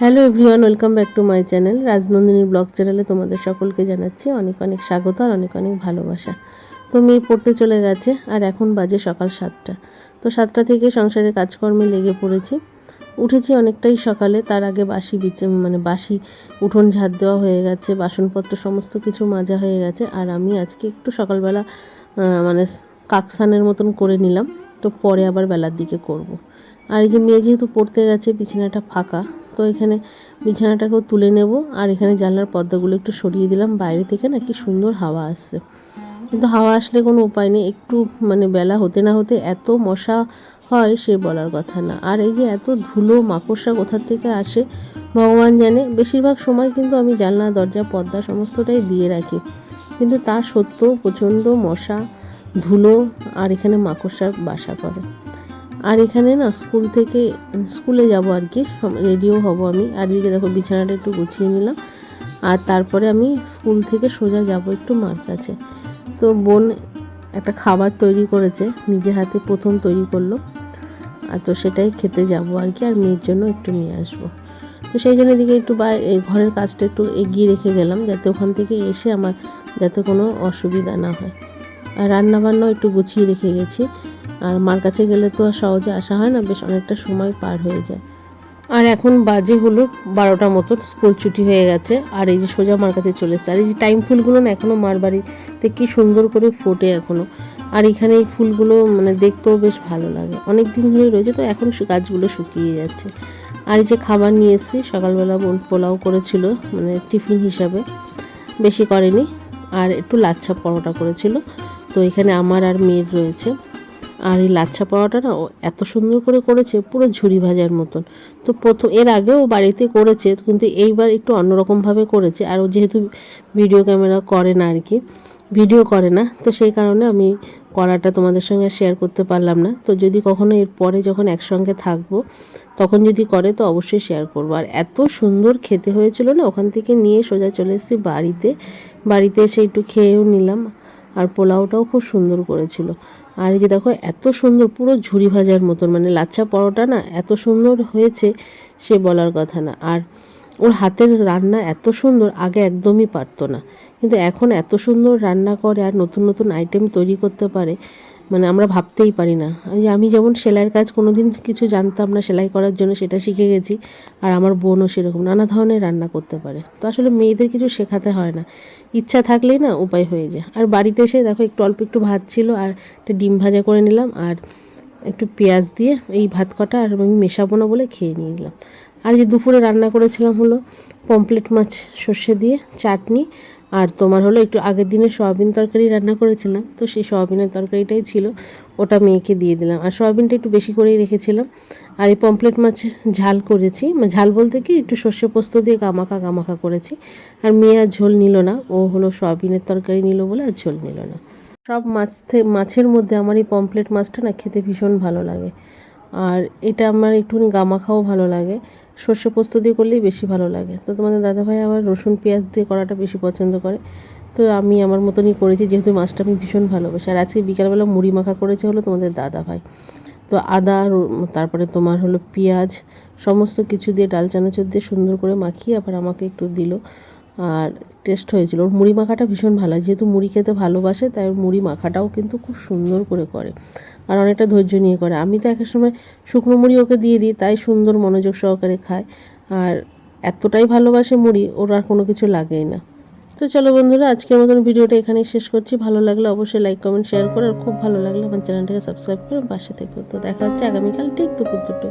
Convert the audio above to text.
Hello everyone welcome back to my channel রাজনন্দিনীর blog চ্যানেলে তোমাদের সকলকে জানাচ্ছি অনেক অনেক স্বাগত আর অনেক অনেক ভালোবাসা। তো মেয়ে পড়তে চলে গেছে আর এখন বাজে সকাল সাতটা। তো সাতটা থেকে সংসারের কাজকর্মে লেগে পড়েছি। উঠেছি অনেকটাই সকালে, তার আগে বাসি বিচে মানে বাসি উঠোন ঝাড় দেওয়া হয়ে গেছে, বাসনপত্র সমস্ত কিছু মাজা হয়ে গেছে আর আমি আজকে একটু সকালবেলা মানে কাকসানের মতন করে নিলাম। তো পরে আবার বেলার দিকে করব। আর এই যে মেয়ে যেহেতু পড়তে গেছে, বিছানাটা ফাঁকা, তো এখানে বিছানাটাকেও তুলে নেব। আর এখানে জানলার পর্দাগুলো একটু সরিয়ে দিলাম। বাইরে থেকে না কি সুন্দর হাওয়া আসছে। কিন্তু হাওয়া আসলে কোনো উপায় নেই। একটু মানে বেলা হতে না হতে এত মশা হয় সে বলার কথা না। আর এই যে এত ধুলো, মাকড়সা কোথার থেকে আসে ভগবান জানে। বেশিরভাগ সময় কিন্তু আমি জানলা, দরজা, পর্দা সমস্তটাই দিয়ে রাখি। কিন্তু তা সত্ত্বেও প্রচণ্ড মশা, ধুলো আর এখানে মাকড়সা বাসা করে। আর এখানে না স্কুল থেকে, স্কুলে যাব আর কি রেডিও হব আমি। আর এদিকে দেখো বিছানাটা একটু গুছিয়ে নিলাম। আর তারপরে আমি স্কুল থেকে সোজা যাব একটু মার কাছে। তো বোন একটা খাবার তৈরি করেছে, নিজে হাতে প্রথম তৈরি করল। আর তো সেটাই খেতে যাব আর কি, আর মেয়ের জন্য একটু নিয়ে আসব। তো সেই জন্য এদিকে একটু বা ঘরের কাজটা একটু এগিয়ে রেখে গেলাম, যাতে ওখান থেকে এসে আমার যাতে কোনো অসুবিধা না হয়। আর রান্নাবান্নাও একটু গুছিয়ে রেখে গেছি। আর মার কাছে গেলে তো আর সহজে আসা হয় না, বেশ অনেকটা সময় পার হয়ে যায়। আর এখন বাজে হলো বারোটা মতন স্কুল ছুটি হয়ে গেছে, আর এই যে সোজা মার কাছে চলে এসেছে। আর এই যে টাইম ফুলগুলো না এখনও মার বাড়িতে কি সুন্দর করে ফোটে এখনও আর এখানে এই ফুলগুলো মানে দেখতেও বেশ ভালো লাগে। অনেক দিন ধরেই রয়েছে, তো এখন গাছগুলো শুকিয়ে যাচ্ছে। আর এই যে খাবার নিয়ে এসেছি, সকালবেলা বোন পোলাও করেছিল মানে টিফিন হিসাবে। বেশি করেনি, আর একটু লাচ্ছা পরোটা করেছিল। তো এখানে আমার আর মেয়ের রয়েছে। আর এই লাচ্ছা পাওয়াটা না ও এত সুন্দর করে করেছে, পুরো ঝুরি ভাজার মতন। তো প্রথম, এর আগেও বাড়িতে করেছে, কিন্তু এইবার একটু অন্যরকমভাবে করেছে। আর ও যেহেতু ভিডিও ক্যামেরা করে না আর কি ভিডিও করে না, তো সেই কারণে আমি করাটা তোমাদের সঙ্গে শেয়ার করতে পারলাম না। তো যদি কখনো এর পরে যখন একসঙ্গে থাকব, তখন যদি করে তো অবশ্যই শেয়ার করব। আর এত সুন্দর খেতে হয়েছিল না, ওখান থেকে নিয়ে সোজা চলে এসেছি বাড়িতে। বাড়িতে এসে একটু খেয়েও নিলাম। আর পোলাওটাও খুব সুন্দর করেছিল। আর এই যে দেখো, এত সুন্দর পুরো ঝুড়ি ভাজার মতন মানে লাচ্ছা পরোটা না, এত সুন্দর হয়েছে সে বলার কথা না। আর ওর হাতের রান্না এত সুন্দর, আগে একদমই পারতো না। কিন্তু এখন এত সুন্দর রান্না করে আর নতুন নতুন আইটেম তৈরি করতে পারে মানে আমরা ভাবতেই পারি না। আমি যেমন সেলাইয়ের কাজ কোনো দিন কিছু জানতাম না সেলাই করার জন্য সেটা শিখে গেছি, আর আমার বোনও সেরকম নানা ধরনের রান্না করতে পারে। তো আসলে মেয়েদের কিছু শেখাতে হয় না। ইচ্ছা থাকলেই না উপায় হয়ে যায়। আর বাড়িতে এসে দেখো একটু অল্প একটু ভাত ছিল, আর একটা ডিম ভাজা করে নিলাম, আর একটু পেঁয়াজ দিয়ে এই ভাত কটা, আর আমি মেশাবো না বলে খেয়ে নিয়ে নিলাম। আর যে দুপুরে রান্না করেছিলাম হলো পমপ্লেট মাছ সর্ষে দিয়ে, চাটনি আর তোমার হলো একটু আগের দিনে সয়াবিন তরকারি রান্না করেছিলাম, তো সেই সয়াবিনের তরকারিটাই ছিল, ওটা মেয়েকে দিয়ে দিলাম। আর সয়াবিনটা একটু বেশি করেই রেখেছিলাম, আর এই পমপ্লেট মাছের ঝাল করেছি। মানে ঝাল বলতে কি, একটু সর্ষে পোস্ত দিয়ে গামাখা গামাখা করেছি। আর মেয়ে আর ঝোল নিল না, ও হলো সয়াবিনের তরকারি নিল বলে আর ঝোল নিল না। সব মাছ মাছের মধ্যে আমার এই পমপ্লেট মাছটা না খেতে ভীষণ ভালো লাগে। আর এটা আমার একটুখানি গামাখাও ভালো লাগে। সর্ষে পোস্ত দিয়ে করলেই বেশি ভালো লাগে। তো তোমাদের দাদাভাই আবার রসুন, পেঁয়াজ দিয়ে করাটা বেশি পছন্দ করে। তো আমি আমার মতনই করেছি, যেহেতু মাছটা আমি ভীষণ ভালোবাসি। আর আজকে বিকালবেলা মুড়ি মাখা করেছে হলো তোমাদের দাদাভাই। তো আদা তারপরে তোমার হলো পেঁয়াজ, সমস্ত কিছু দিয়ে ডাল, চানাচুর দিয়ে সুন্দর করে মাখিয়ে আবার আমাকে একটু দিল। আর টেস্ট হয়েছিল। ওর মুড়ি মাখাটা ভীষণ ভালো, যেহেতু মুড়ি খেতে ভালোবাসে, তাই মুড়ি মাখাটাও কিন্তু খুব সুন্দর করে করে আর অনেকটা ধৈর্য নিয়ে করে। আমি তো একের সময় শুকনো মুড়ি ওকে দিয়ে দিই, তাই সুন্দর মনোযোগ সহকারে খায়। আর এতটাই ভালোবাসে মুড়ি, ওর আর কোনো কিছু লাগেই না। তো চলো বন্ধুরা, আজকের মতন ভিডিওটা এখানেই শেষ করছি। ভালো লাগলে অবশ্যই লাইক কমেন্ট শেয়ার করো। আর খুব ভালো লাগলে আমার চ্যানেলটাকে সাবস্ক্রাইব করে পাশে থেকো। তো দেখা হচ্ছে আগামীকাল ঠিক দুপুর দুটো